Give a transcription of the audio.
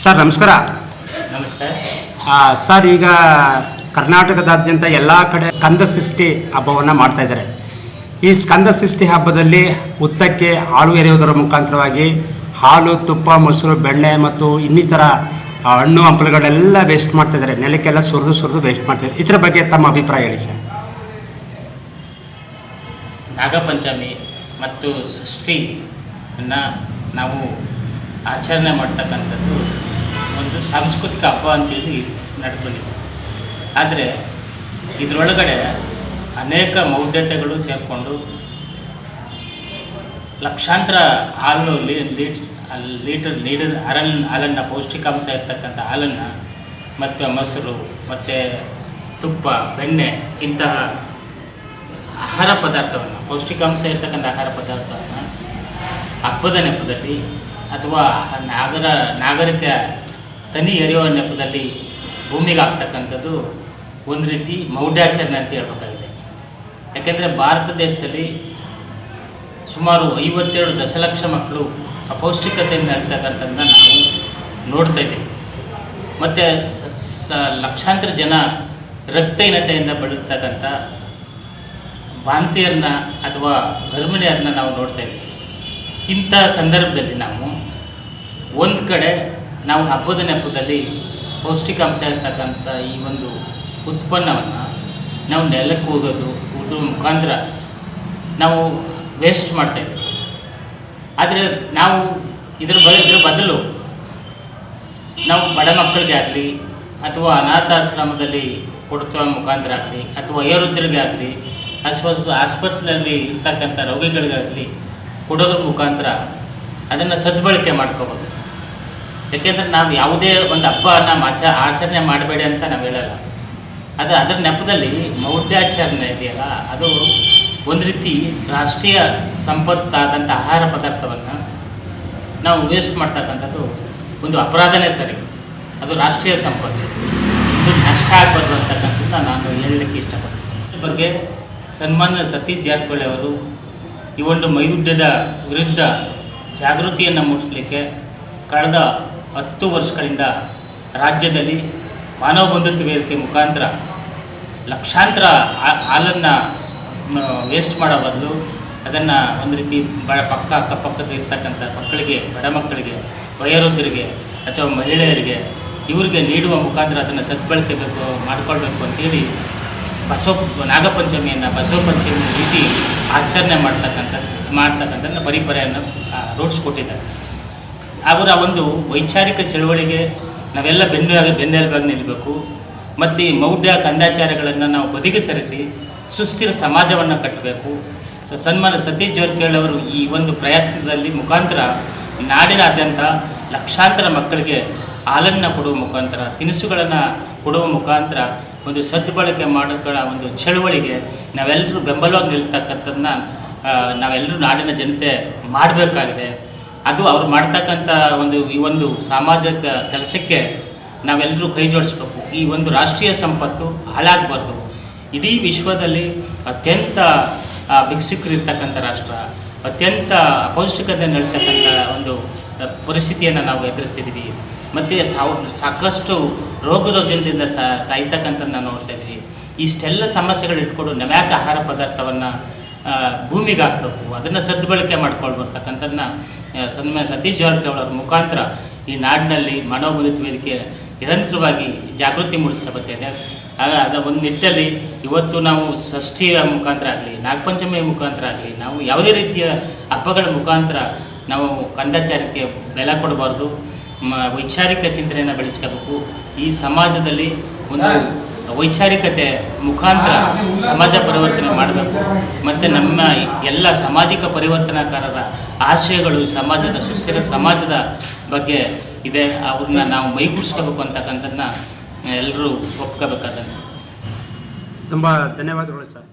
Sir ನಮಸ್ಕಾರ. ನಮಸ್ತೆ. Sir ಈಗ ಕರ್ನಾಟಕದಾದ್ಯಂತ ಎಲ್ಲ ಕಡೆ ಸ್ಕಂದ ಸೃಷ್ಟಿ ಹಬ್ಬವನ್ನು ಮಾಡ್ತಾ ಇದ್ದಾರೆ. ಈ ಸ್ಕಂದ ಸೃಷ್ಟಿ ಹಬ್ಬದಲ್ಲಿ ಉತ್ತಕ್ಕೆ ಹಾಲು ಎರೆಯುವುದರ ಮುಖಾಂತರವಾಗಿ ಹಾಲು ತುಪ್ಪ ಮೊಸರು ಬೆಣ್ಣೆ ಮತ್ತು ಇನ್ನಿತರ ಹಣ್ಣು ಹಂಪಲುಗಳೆಲ್ಲ ವೇಸ್ಟ್ ಮಾಡ್ತಾ ಇದ್ದಾರೆ. ನೆಲಕ್ಕೆಲ್ಲ ಸುರಿದು ಸುರಿದು ವೇಸ್ಟ್ ಮಾಡ್ತಾರೆ ಇದರ ಬಗ್ಗೆ ತಮ್ಮ ಅಭಿಪ್ರಾಯ ಹೇಳಿ ಸರ್. ನಾಗಪಂಚಮಿ ಮತ್ತು ಸೃಷ್ಟಿಯನ್ನು ನಾವು ಆಚರಣೆ ಮಾಡ್ತಕ್ಕಂಥದ್ದು ಒಂದು ಸಾಂಸ್ಕೃತಿಕ ಹಬ್ಬ ಅಂತೇಳಿ ನಡ್ಕೊಂಡಿದೆ. ಆದರೆ ಇದರೊಳಗಡೆ ಅನೇಕ ಮೌಢ್ಯತೆಗಳು ಸೇರಿಕೊಂಡು ಲಕ್ಷಾಂತರ ಹಾಲು ಲೀಟ್ ಲೀಟರ್ ನೀಡಿದ ಹಾಲನ್ನು ಹಾಲನ್ನು ಪೌಷ್ಟಿಕಾಂಶ ಇರ್ತಕ್ಕಂಥ ಹಾಲನ್ನು ಮತ್ತು ಮೊಸರು, ಮತ್ತು ತುಪ್ಪ, ಬೆಣ್ಣೆ ಇಂತಹ ಆಹಾರ ಪದಾರ್ಥವನ್ನು, ಪೌಷ್ಟಿಕಾಂಶ ಇರ್ತಕ್ಕಂಥ ಆಹಾರ ಪದಾರ್ಥವನ್ನು ಹಬ್ಬದ ನೆಪದಲ್ಲಿ ಅಥವಾ ನಾಗರ, ನಾಗರಿಕ ತನಿ ಎರೆಯುವ ನೆಪದಲ್ಲಿ ಭೂಮಿಗೆ ಆಗ್ತಕ್ಕಂಥದ್ದು ಒಂದು ರೀತಿ ಮೌಢ್ಯಾಚರಣೆ ಅಂತ ಹೇಳ್ಬೇಕಾಗಿದೆ. ಯಾಕೆಂದರೆ ಭಾರತ ದೇಶದಲ್ಲಿ ಸುಮಾರು ಐವತ್ತೆರಡು ದಶಲಕ್ಷ ಮಕ್ಕಳು ಅಪೌಷ್ಟಿಕತೆಯಿಂದ ಇರ್ತಕ್ಕಂಥದ್ದನ್ನ ನಾವು ನೋಡ್ತಾ ಇದ್ದೀವಿ. ಮತ್ತು ಸ ಲಕ್ಷಾಂತರ ಜನ ರಕ್ತಹೀನತೆಯಿಂದ ಬಳಲ್ತಕ್ಕಂಥ ಬಾಂತಿಯರನ್ನ ಅಥವಾ ಗರ್ಭಿಣಿಯರನ್ನ ನಾವು ನೋಡ್ತಾ ಇದ್ದೀವಿ. ಇಂಥ ಸಂದರ್ಭದಲ್ಲಿ ನಾವು ಒಂದು ಕಡೆ ನಾವು ಹಬ್ಬದ ನೆಪದಲ್ಲಿ ಪೌಷ್ಟಿಕಾಂಶ ಇರ್ತಕ್ಕಂಥ ಈ ಒಂದು ಉತ್ಪನ್ನವನ್ನು ನಾವು ನೆಲಕ್ಕೆ ಹೋಗೋದು, ಊಟದ ಮುಖಾಂತರ ನಾವು ವೇಸ್ಟ್ ಮಾಡ್ತಾ ಇದ್ದೀವಿ ಆದರೆ ನಾವು ಇದ್ರ ಬ, ಇದ್ರ ಬದಲು ನಾವು ಬಡ ಮಕ್ಕಳಿಗೆ ಆಗಲಿ ಅಥವಾ ಅನಾಥಾಶ್ರಮದಲ್ಲಿ ಕೊಡ್ತ ಮುಖಾಂತರ ಆಗಲಿ ಅಥವಾ ವಯೋವೃದ್ಧರಿಗೆ ಆಗಲಿ ಅಥವಾ ಆಸ್ಪತ್ರೆಯಲ್ಲಿ ಇರ್ತಕ್ಕಂಥ ರೋಗಿಗಳಿಗಾಗಲಿ ಕೊಡೋದ್ರ ಮುಖಾಂತರ ಅದನ್ನು ಸದ್ಬಳಕೆ ಮಾಡ್ಕೋಬೋದು. ಯಾಕೆಂದರೆ ನಾವು ಯಾವುದೇ ಒಂದು ಹಬ್ಬನ ಆಚ, ಆಚರಣೆ ಮಾಡಬೇಡಿ ಅಂತ ನಾವು ಹೇಳಲ್ಲ. ಆದರೆ ಅದರ ನೆಪದಲ್ಲಿ ಮೌಢ್ಯಾಚರಣೆ ಇದೆಯಲ್ಲ, ಅದು ಒಂದು ರೀತಿ ರಾಷ್ಟ್ರೀಯ ಸಂಪತ್ತಾದಂಥ ಆಹಾರ ಪದಾರ್ಥವನ್ನು ನಾವು ವೇಸ್ಟ್ ಮಾಡ್ತಕ್ಕಂಥದ್ದು ಒಂದು ಅಪರಾಧನೇ ಸರಿ. ಅದು ರಾಷ್ಟ್ರೀಯ ಸಂಪತ್ತು. ಇದು ನಷ್ಟ ಆಗಬಾರ್ದು ಅಂತಕ್ಕಂಥದ್ದು ನಾನು ಹೇಳಲಿಕ್ಕೆ ಇಷ್ಟಪಡ್ತೀನಿ. ಇದ್ರ ಬಗ್ಗೆ ಸನ್ಮಾನ್ಯ ಸತೀಶ್ ಜಾರಕಿಹೊಳಿ ಅವರು ಈ ಒಂದು ಮೈಯುದ್ಧದ ವಿರುದ್ಧ ಜಾಗೃತಿಯನ್ನು ಮೂಡಿಸಲಿಕ್ಕೆ ಕಳೆದ ಹತ್ತು ವರ್ಷಗಳಿಂದ ರಾಜ್ಯದಲ್ಲಿ ಮಾನವ ಬಂಧುತ್ವ ವೇದಿಕೆ ಮುಖಾಂತರ ಲಕ್ಷಾಂತರ ಹಾಲನ್ನು ವೇಸ್ಟ್ ಮಾಡೋ ಬದಲು ಅದನ್ನು ಒಂದು ರೀತಿ ಬ, ಪಕ್ಕ ಅಕ್ಕಪಕ್ಕದಲ್ಲಿರ್ತಕ್ಕಂಥ ಮಕ್ಕಳಿಗೆ, ಬಡ ಮಕ್ಕಳಿಗೆ, ವಯೋವೃದ್ಧರಿಗೆ ಅಥವಾ ಮಹಿಳೆಯರಿಗೆ ಇವರಿಗೆ ನೀಡುವ ಮುಖಾಂತರ ಅದನ್ನು ಸದ್ಬಳಕೆ ಬೇಕು, ಮಾಡಿಕೊಳ್ಬೇಕು ಅಂತೇಳಿ ಬಸವ ನಾಗಪಂಚಮಿಯನ್ನು ಬಸವ ಪಂಚಮಿ ರೀತಿ ಆಚರಣೆ ಮಾಡ್ತಕ್ಕಂಥ, ಮಾಡ್ತಕ್ಕಂಥದ್ದನ್ನು ಪರಿಪರೆಯನ್ನು ರೂಢಿಸ್ಕೊಟ್ಟಿದ್ದಾರೆ ಅವರ ಒಂದು ವೈಚಾರಿಕ ಚಳವಳಿಗೆ ನಾವೆಲ್ಲ ಬೆನ್ನು ಬೆನ್ನೆಲುಬಾಗಿ ನಿಲ್ಲಬೇಕು ಮತ್ತು ಮೌಢ್ಯ ಕಂದಾಚಾರಗಳನ್ನು ನಾವು ಬದಿಗೆ ಸರಿಸಿ ಸುಸ್ಥಿರ ಸಮಾಜವನ್ನು ಕಟ್ಟಬೇಕು ಸನ್ಮಾನ ಸತೀಶ್ ಜಾರಕಿಹೊಳಿ ಅವರು ಈ ಒಂದು ಪ್ರಯತ್ನದಲ್ಲಿ ಮುಖಾಂತರ ನಾಡಿನಾದ್ಯಂತ ಲಕ್ಷಾಂತರ ಮಕ್ಕಳಿಗೆ ಹಾಲನ್ನು ಕೊಡುವ ಮುಖಾಂತರ, ತಿನಿಸುಗಳನ್ನು ಕೊಡುವ ಮುಖಾಂತರ ಒಂದು ಸದ್ಬಳಕೆ ಮಾಡೋಗಳ ಒಂದು ಚಳುವಳಿಗೆ ನಾವೆಲ್ಲರೂ ಬೆಂಬಲವಾಗಿ ನಿಲ್ತಕ್ಕಂಥದ್ದನ್ನ ನಾವೆಲ್ಲರೂ ನಾಡಿನ ಜನತೆ ಮಾಡಬೇಕಾಗಿದೆ. ಅದು ಅವ್ರು ಮಾಡ್ತಕ್ಕಂಥ ಒಂದು ಈ ಒಂದು ಸಾಮಾಜಿಕ ಕೆಲಸಕ್ಕೆ ನಾವೆಲ್ಲರೂ ಕೈ ಜೋಡಿಸ್ಬೇಕು. ಈ ಒಂದು ರಾಷ್ಟ್ರೀಯ ಸಂಪತ್ತು ಹಾಳಾಗಬಾರ್ದು. ಇಡೀ ವಿಶ್ವದಲ್ಲಿ ಅತ್ಯಂತ ಆ, ಭಿಕ್ಷುಕರು ಇರ್ತಕ್ಕಂಥ ರಾಷ್ಟ್ರ ಅತ್ಯಂತ ಅಪೌಷ್ಟಿಕತೆ ನಡೀತಕ್ಕಂಥ ಒಂದು ಪರಿಸ್ಥಿತಿಯನ್ನು ನಾವು ಎದುರಿಸ್ತಿದ್ದೀವಿ. ಮತ್ತು ಸಾಕಷ್ಟು ರೋಗ ರೋಗದಿಂದ ಸಾಯ್ತಕ್ಕಂಥದ್ದು ನಾವು ನೋಡ್ತಾ ಇದ್ದೀವಿ ಇಷ್ಟೆಲ್ಲ ಸಮಸ್ಯೆಗಳು ಇಟ್ಕೊಂಡು ನವ್ಯಾಕ ಆಹಾರ ಪದಾರ್ಥವನ್ನು ಭೂಮಿಗೆ ಹಾಕಬೇಕು? ಅದನ್ನು ಸದ್ಬಳಕೆ ಮಾಡ್ಕೊಂಡು ಬರ್ತಕ್ಕಂಥದ್ದನ್ನ ಸನ್ಮಾನ್ಯ ಸತೀಶ್ ಜಾರಕಿಹೊಳಿ ಅವ್ರ ಮುಖಾಂತರ ಈ ನಾಡಿನಲ್ಲಿ ಮಾನವ ವೇದಿಕೆ ನಿರಂತರವಾಗಿ ಜಾಗೃತಿ ಮೂಡಿಸ್ತಾ ಬರ್ತಾಯಿದೆ ಆಗ ಅದ ಒಂದು ನಿಟ್ಟಲ್ಲಿ ಇವತ್ತು ನಾವು ಷಷ್ಠಿಯ ಮುಖಾಂತರ ಆಗಲಿ, ನಾಗಪಂಚಮಿಯ ಮುಖಾಂತರ ಆಗಲಿ, ನಾವು ಯಾವುದೇ ರೀತಿಯ ಹಬ್ಬಗಳ ಮುಖಾಂತರ ನಾವು ಕಂದಾಚಾರಕ್ಕೆ ಬೆಲೆ ಕೊಡಬಾರ್ದು. ಮ, ವೈಚಾರಿಕ ಚಿಂತನೆಯನ್ನು ಬೆಳೆಸ್ಕೋಬೇಕು. ಈ ಸಮಾಜದಲ್ಲಿ ಒಂದು ವೈಚಾರಿಕತೆ ಮುಖಾಂತರ ಸಮಾಜ ಪರಿವರ್ತನೆ ಮಾಡಬೇಕು. ಮತ್ತು ನಮ್ಮ ಎಲ್ಲ ಸಾಮಾಜಿಕ ಪರಿವರ್ತನಾಕಾರರ ಆಶಯಗಳು ಸಮಾಜದ ಸುಸ್ಥಿರ ಸಮಾಜದ ಬಗ್ಗೆ ಇದೆ. ಅವ್ರನ್ನ ನಾವು ಮೈಗೂಡಿಸ್ಕೋಬೇಕು ಅಂತಕ್ಕಂಥದ್ದನ್ನ ಎಲ್ಲರೂ ಒಪ್ಕೋಬೇಕಾದಂಥ ತುಂಬ ಧನ್ಯವಾದಗಳು ಸರ್.